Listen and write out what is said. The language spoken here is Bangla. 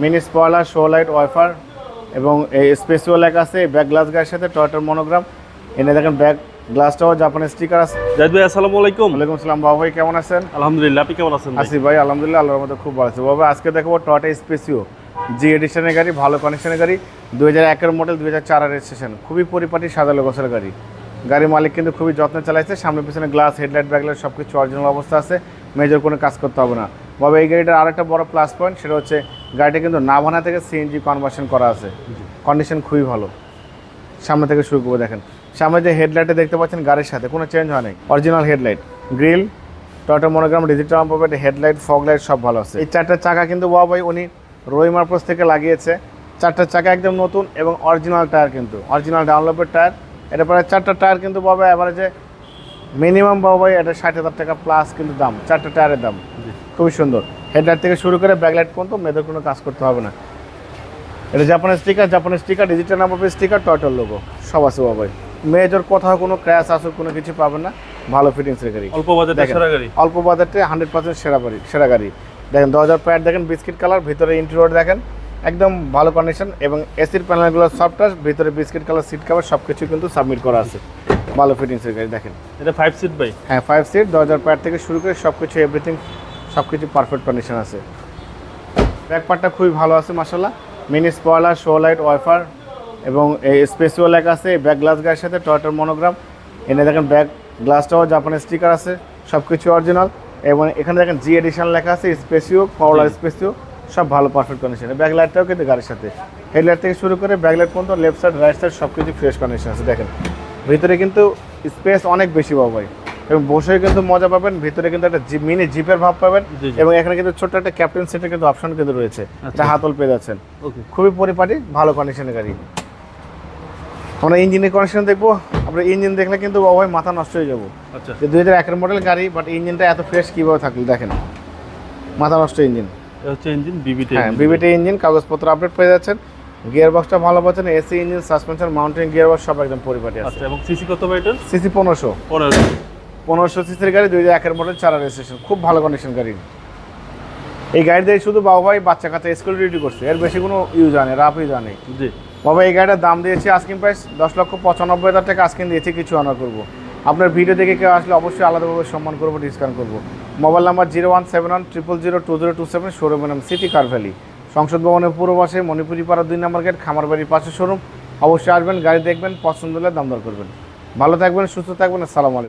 Mini spoiler show light wiper এবং এই স্পেসিও লেখা আছে এই ব্যাক গ্লাস গায়ের সাথে টয়টার মনোগ্রাম। এনে দেখেন ব্যাক গ্লাসটাও জাপানের স্টিকার আছে। জাহিদ ভাই আসসালামু আলাইকুম। ওয়ালাইকুম আসসালাম বাবু ভাই কেমন আছেন? আলহামদুলিল্লাহ আপনি কেমন আছেন? আসি ভাই আলহামদুলিল্লাহ আল্লাহর মধ্যে খুব ভালো আছে। বাবা আজকে দেখব টয়টা স্পেসিও জি এডিশনের গাড়ি ভালো কনেকশনের গাড়ি দুই হাজার একের মডেল দুই হাজার চারের রেজিস্ট্রেশন খুবই পরিপাটি সাদা লোগোসের গাড়ি। গাড়ির মালিক কিন্তু খুবই যত্নে চালাইছে সামনে পিছনে গ্লাস হেডলাইট ব্যাকলাইট সব কিছু অরিজিনাল অবস্থা আছে। মেজর কোনো কাজ করতে হবে না। বাবা এই গাড়িটার আরেকটা বড় প্লাস পয়েন্ট সেটা হচ্ছে গাড়িটা কিন্তু নাভানা থেকে সিএনজি কনভার্সন করা আছে। কন্ডিশন খুবই ভালো। সামনে থেকে শুরু করে দেখেন। সামনে যে হেডলাইটে দেখতে পাচ্ছেন গাড়ির সাথে কোনো চেঞ্জ হয় নাই। Original headlight grill Toyota monogram digital পাবেন হেডলাইট ফগ লাইট সব ভালো আছে। এই চারটা চাকা কিন্তু বাবা ভাই উনি রোই মার্পোস থেকে লাগিয়েছে। চারটা চাকা একদম নতুন এবং অরিজিনাল টায়ার কিন্তু। অরিজিনাল ডাউনলোডের টায়ার এটা প্রায় চারটা টায়ার কিন্তু বাবা অ্যাভারেজে মিনিমাম বাবা ভাই এটা ষাট হাজার টাকা প্লাস কিন্তু দাম। চারটা টায়ারের দাম। খুবই সুন্দর। হেডলাইট থেকে শুরু করে ব্যাকলাইট পর্যন্ত মেয়েদের কোনো কাজ করতে হবে না। এটা জাপানের স্টিকার জাপানের স্টিকার ডিজিটাল নাম্বার স্টিকার টয়টার লোগো সব আছে বাবাই। মেজর কোথাও কোনো ক্র্যাশ আসুক কোনো কিছু পাবেন না। ভালো ফিটিংসের গাড়ি অল্প দেখেন। সেরা গাড়ি। অল্প বাজেটে হান্ড্রেড পার্সেন্ট সেরা গাড়ি সেরা গাড়ি। দেখেন দশ হাজার প্যাড দেখেন বিস্কিট কালার ভিতরে ইন্টেরিয়র দেখেন একদম ভালো কন্ডিশন এবং এসির প্যানেলগুলো সফট টাচ ভিতরে বিস্কিট কালার সিট কাভার সব কিছু কিন্তু সাবমিট করা আছে। ভালো ফিটিংসের গাড়ি দেখেন। এটা ফাইভ সিট বাই হ্যাঁ ফাইভ সিট দশ হাজার প্যাড থেকে শুরু করে সব কিছু এভরিথিং সব কিছু পারফেক্ট কন্ডিশন আছে। ব্যাক পার্টটা খুবই ভালো আছে মাসাল্লাহ mini spoiler show light wiper এবং এই স্পেসিও লেখা আছে ব্যাক গ্লাস গায়ের সাথে টয়টার মনোগ্রাম এনে দেখেন ব্যাক গ্লাসটাও জাপানের স্টিকার আছে সব কিছু অরিজিনাল এবং এখানে দেখেন জি এডিশন লেখা আছে স্পেসিও করলার স্পেসিও সব ভালো পারফেক্ট কন্ডিশনে ব্যাক লাইটটাও কিন্তু গাড়ির সাথে। হেডলাইট থেকে শুরু করে ব্যাক লাইট পর্যন্ত লেফট সাইড রাইট সাইড সব কিছু ফ্রেশ কন্ডিশন আছে দেখেন। ভিতরে কিন্তু স্পেস অনেক বেশি পাবো ভাই। এবং বসে কিন্তু মজা পাবেন ভিতরে কিন্তু একটা মিনি জিপের ভাব পাবেন। এবং এখানে কিন্তু ছোট্ট একটা ক্যাপ্টেন সিটের কিন্তু অপশন কিন্তু রয়েছে আচ্ছা। যা হাতল পেয়ে যাচ্ছেন। ওকে। খুবই পরিপাটি ভালো কন্ডিশনের গাড়ি। আমরা ইঞ্জিনের কন্ডিশন দেখব আমরা ইঞ্জিন দেখলে কিন্তু বাবাই মাথা নষ্ট হয়ে যাব। আচ্ছা। যে দুই হাজার একের মডেল গাড়ি বাট ইঞ্জিনটা এত ফ্রেশ কীভাবে থাকল দেখেন। মাথা নষ্ট ইঞ্জিন হচ্ছে ইঞ্জিন বিবিটি হ্যাঁ বিবিটি ইঞ্জিন কাগজপত্র আপডেট পেয়ে যাচ্ছেন। গিয়ার বক্সটা ভালো পাচ্ছেন AC engine suspension mountain gear box সব একদম পরিপাটি আছে। আচ্ছা এবং সিসি কত ভাই এটার সিসি পনেরোশো। পনেরো পনেরোশো সিসির গাড়ি দুই হাজার একের মডেল চার রেজিস্ট্রেশন। খুব ভালো কন্ডিশন গাড়ি। এই গাড়ি দিয়ে শুধু বাবা ভাই বাচ্চা কাচ্চা স্কুল ডিউটি করছে। এর বেশি কোনো ইউজ আনে রাফ ইউজ আনে জি। বাবা এই গাড়িটার দাম দিয়েছি আস্কিং প্রাইস দশ লক্ষ পঁচানব্বই হাজার টাকা আস্কিং দিয়েছি কিছু অনার করব। আপনার ভিডিও দেখে কেউ আসলে অবশ্যই আলাদাভাবে সম্মান করব ডিসকাউন্ট করব। Mobile number zero one seven one triple zero two zero two seven শোরুমের নাম সিটি কার ভ্যালি সংসদ ভবনের পূর্ব পাশে মণিপুরি পাড়া দুই নম্বর গেট খামারবাড়ির পাশে শোরুম অবশ্যই আসবেন গাড়ি দেখবেন পছন্দ হলে দাম দর করবেন। ভালো থাকবেন সুস্থ থাকবেন আসসালামু আলাইকুম।